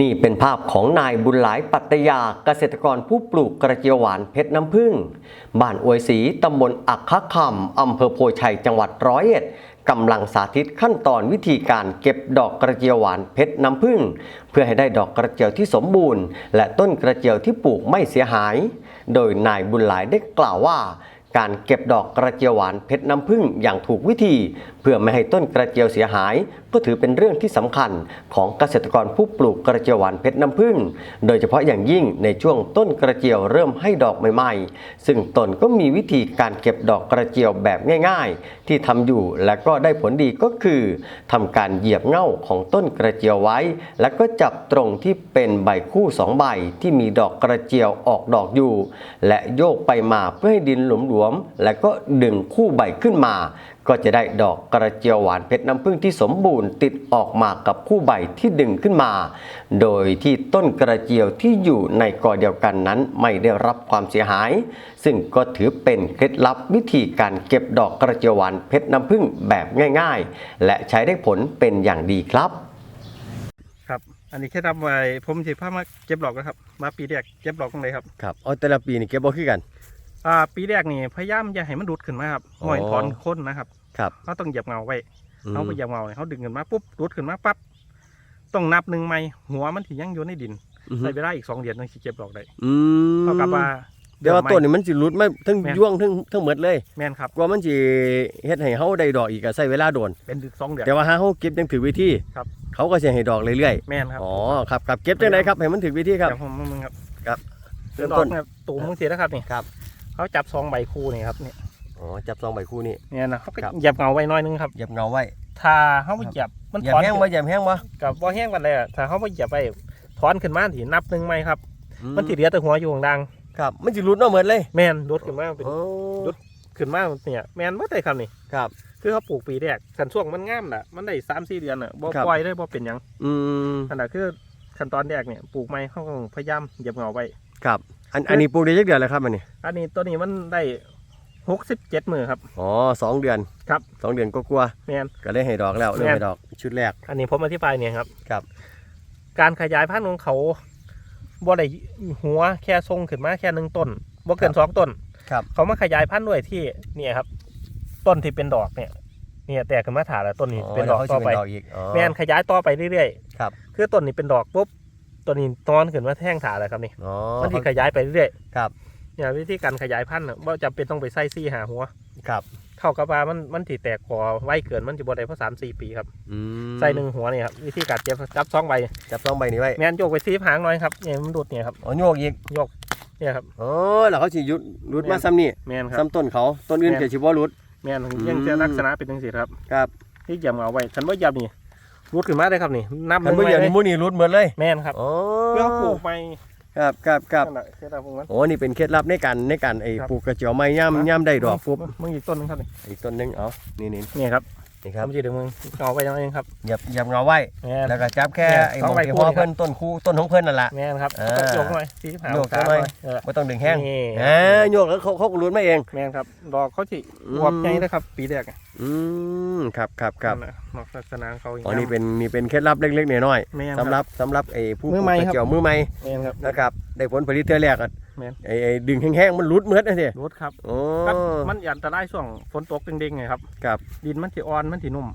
นี่เป็นภาพของนายบุญหลายปัตยาเกษตรกรผู้ปลูกกระเจียวหวานเพชรน้ำผึ้งบ้านอวยศรีตำบลอักขะคำอำเภอโพชัยจังหวัดร้อยเอ็ดกำลังสาธิตขั้นตอนวิธีการเก็บดอกกระเจียวหวานเพชรน้ำผึ้งเพื่อให้ได้ดอกกระเจียวที่สมบูรณ์ และต้นกระเจียวที่ปลูกไม่เสียหาย โดยนายบุญหลายได้กล่าวว่า การเก็บดอกกระเจียวหวานเพชรน้ำผึ้งอย่างถูกวิธี เพื่อไม่ให้ต้นกระเจียวเสียหาย ก็ถือเป็นเรื่องที่สำคัญของเกษตรกรผู้ปลูกกระเจียวหวานเพชรน้ำผึ้งโดยเฉพาะอย่างยิ่งในช่วงต้นกระเจียวเริ่มให้ดอกใหม่ๆ ซึ่งตนก็มีวิธีการเก็บดอกกระเจียวแบบง่าย ๆ ที่ทำอยู่และก็ได้ผลดีก็คือทำการเหยียบเง่าของต้นกระเจียวไว้ แล้วก็จับตรงที่เป็นใบคู่สองใบที่มีดอกกระเจียวออกดอกอยู่ และโยกไปมาเพื่อให้ดินหลวมๆและก็ดึงคู่ใบขึ้นมา ก็จะได้ดอกกระเจียวหวานเพชรน้ำผึ้งที่สมบูรณ์ติดออกมากับคู่ใบที่ดึงขึ้นมา โดยที่ต้นกระเจียวที่อยู่ในกอเดียวกันนั้นไม่ได้รับความเสียหาย ซึ่งก็ถือเป็นเคล็ดลับวิธีการเก็บดอกกระเจียวหวานเพชรน้ำผึ้งแบบง่าย ๆ และใช้ได้ผลเป็นอย่างดีครับ ครับ อันนี้แค่ทำไว้ผมสิพามาเก็บดอกนะครับ มาปีแรกเก็บดอกตรงไหนครับครับเอาแต่ละปีนี่เก็บบ่คือกัน อ่าปีแรกนี่พยายามอย่าให้มันดุดขึ้นมาครับอ๋อหน่อยถอนค้นนะครับ ครับ เขาต้องเหยียบเงาไว้อืมเขาไปเหยียบเงาเนี่ยเขาดึงขึ้นมาปุ๊บดุดขึ้นมาปั๊บต้องนับหนึ่งไหมหัวมันถี่ยังอยู่ในดินอือฮึใช้เวลาอีกสองเดือนถึงสิเก็บดอกได้อืมเท่ากับว่าเดี๋ยวว่าต้นนี่มันสิหลุดมาทั้งแม่นย่วงทั้งทั้งหมดเลยแม่นครับกว่ามันสิเฮ็ดให้เฮาได้ดอกอีกก็ใช้เวลาโดนเป็นสองเดือนแต่ว่าหาเฮาเก็บยังถือวิธีครับเขาก็สิให้ดอกเรื่อยแม่นครับๆอ๋อครับครับเก็บจังไดครับให้มันถือวิธีครับเดี๋ยวผมมึงครับครับเริ่เริ่มมต้ต้นนครับตูมมึงเสียนะครับนี่ครับเขาจับซองใบคู่นี่ครับเนี่ย อ๋อจับซองใบคู่นี่ เนี่ยนะเขาก็ครับ เหยียบเงาไว้หน้อยนึงครับเหยียบเงาไว้ถ้าเขาไปเหยียบมันเหยีถยบอนแห้งบ่เหยียบแห้งบ่กับว่าแห้งกันเลยอะถ้าเขาไปเหยียบไปถอนขึ้นมาถีนับหนึ่งไหมครับ อืมันติเหลือแต่หัวอยู่ข้างดังครับ มันสิหลุดเนาะหมดเลยแม่นลดขึ้นมาเป็นอ๋อลดขึ้นมาเนี่ยแม่นว่าแต่คำนี่ครับ คือเขาปลูกปีแรกขันช่วงมันงามน่ะมันได้สามสี่เดือนน่ะบ่ครับ ปล่อยได้บ่เป็นหยังอืมอันนั้นคือขั้นตอนแรกเนี่ยปลูกไม้เขาก็พยายามเหยียบเงาไว้ ครับ อันอันนี้ปลูกได้จักเดือนแล้วครับอันนี้อันนี้ตัวนี้มันได้ หกสิบเจ็ดมือครับ อ๋อสองเดือนครับสองเดือนก็กลัวาแม่นๆก็ได้ให้ดอกแล้วเริ่มแม่น ให้ดอกชุดแรกอันนี้ผมอธิบายเนี่ยครับ ครับ การขยายพันธุ์ของเขาบ่ได้หัวแค่ทรงขึ้นมาแค่หนึ่งต้นบ่เกินสองต้น ครับ เขามาขยายพันธุ์ด้วยที่เนี่ยครับ ต้นที่เป็นดอกเนี่ย เนี่ยแตกขึ้นมาถาแล้วต้นนี้เป็นดอกแล้วต่อขาสิไปดอกอีกอ๋อแม่นขยายต่อไปเรื่อยครับๆคือต้นนี้เป็นดอกปุ๊บต้นนี้ตอนขึ้นมาแท่งถาแล้วครับนี่อ๋อมันที่ขยายไปเรื่อยครับ เนี่ยวิธีการขยายพันธุ์น่ะว่าจำเป็นต้องไปใส่ซี่หาหัว ครับ เข้ากับว่ามันมันที่แตกคอไวเกินมันจะบ่ได้เพราะสามสี่ปีครับอืมใส่หนึ่งหัวเนี่ยครับวิธีการเจ็บจับสองใบจับซองใบนี้ไว้แม่นโยกไปซีหางหน่อยครับเนี่ยมันดูดเนี่ยครับอ๋อโยกอีกเนี่ยครับอ๋อแล้วเขาสิหยุดหลุดแม่มานซ้ำนี่แม่นครับ ซ้ำต้นเขาต้นอื่นแม่น เกิดสิบ่หลุด แม่นอืม ยังจะลักษณะเป็นจังซี่ครับครับที่เหยียบเอาไว้ฉันว่าเหยียบนี่รุดขึ้นมาได้ครับนี่นับคันบ่ไว้อย่างเลนี้ยหมูนี่หลุดหมดเลยแม่นครับอ๋อเพื่อปลูกไป ครับครับครับนั่นแหละเคล็ดลับของมัน โอ้นี่เป็นเคล็ดลับในการในการไอ้ครับปลูกกระเจียวไม้ย่ำย่ำได้ดอกปุ๊บมึงอีกต้นหนึงครับนี่อีกต้นหนึงเอานี่นี่ นี่ครับ นี่ครับทำจีเดี๋ยวมึงเอาไปยังไงครับเหยียบเหยียบเงาไว้ แม่น แล้วก็จับแค่เนี่ยไอ้สหอมงองใบที่คู่หัวนี่ครับเพิ่นต้นคู่ต้นของเพิ่นนั่นล่ะ แม่นครับอ่าก็โยกหน่อยสี่สิบห้าโยกองศาหน่อย เออ บ่ต้องดึงแห้งนี่ อ่าโยกแล้วเขาเขาก็หลุดมาเอง แม่นครับดอกเขาที่อืม อวบใหญ่นะครับ ปีแรกอะอืมครับครับครับนั่นน่ะนอกลักษณะเขาย่างอ๋อนี่เป็นนี่เป็นเคล็ดลับเล็กๆน้อยแม่นๆสำหรับสำหรับไอ้ผู้ปมืลูอกใหม่กระครับเจียวมือใหม่แม่นครับนะครับได้ผลผลิตเท่าแรกอะ แม่น ไอ้ไอ้ดึงแห้งๆมันหลุดเหมือดนะสิรุดครับโอ้ ครับมันอันตรายช่วงฝนตกเด้งๆไงครับครับ ดินมันที่อ่อนมันที่นุ่ม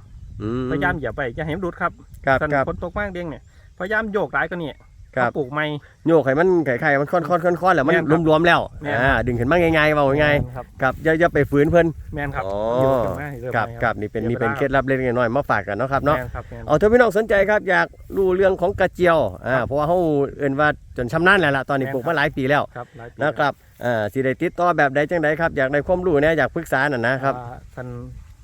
อืมพยายามอย่าไปอย่าให้มันรุดครับครับคันครับ ฝนตกมากเด้งเนี่ยพยายามโยกหลายก็นี่ ครับปลูกใหม่ โยกให้มันไข่ๆมันค่อนๆๆๆแล้วมันแม่นครับรวมๆแล้วแม่นอ่าดึงขึ้นมาง่ายๆเว้าง่ายแม่นครับๆครับอย่าอย่าไปฝืนเพิ่นแม่นครับอ๋อโยกขึ้นมาให้เริ่มครับใหม่ครับนี่เป็นนี่เป็นเคล็ดลับเล็กๆน้อยๆมาฝากกันเนาะครับเนาะ แม่นครับแม่น เอาถ้าพี่น้องสนใจครับอยากรู้เรื่องของกระเจียวอ่าครับเพราะว่าเฮาเอิ้นว่าจนชำนาญแล้วล่ะตอนนี้แม่น ปลูกมาหลายปีแล้วครับหลายปีนะครับอ่าสิได้ติดต่อแบบใดจังใดครับอยากได้ความรู้เนี่ยอยากปรึกษาน่ะนะครับ อ่าท่าน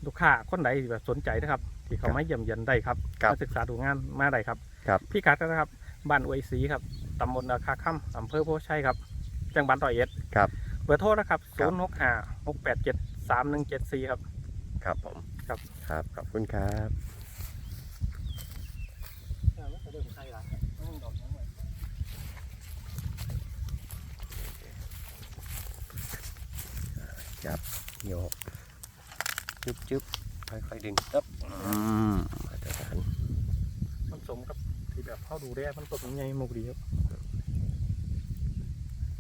ลูกค้าคนใดที่แบบสนใจนะครับ ที่เขามาเยี่ยมเยียนได้ครับครับมาศึกษาดูงานมาได้ครับครับ พี่กัดนะครับ บ้านอวยศรีครับตำบลนาคาค่ำอำเภอโพชัยครับ จังหวัดร้อยเอ็ดครับ เบอร์โทรนะครับครัศูบ นย์หกห้าหกแปดเจ็ดสามหนึ่งเจ็ดสี่ครับ ครับผมครับ ครับขอบคุณครับโยกจุ๊บจุ๊บค่อยๆดึงครับอืมมาตรฐานมันสมกับ ที่แบบเข้าดูแลมันต้นใหญ่มุกดีครับ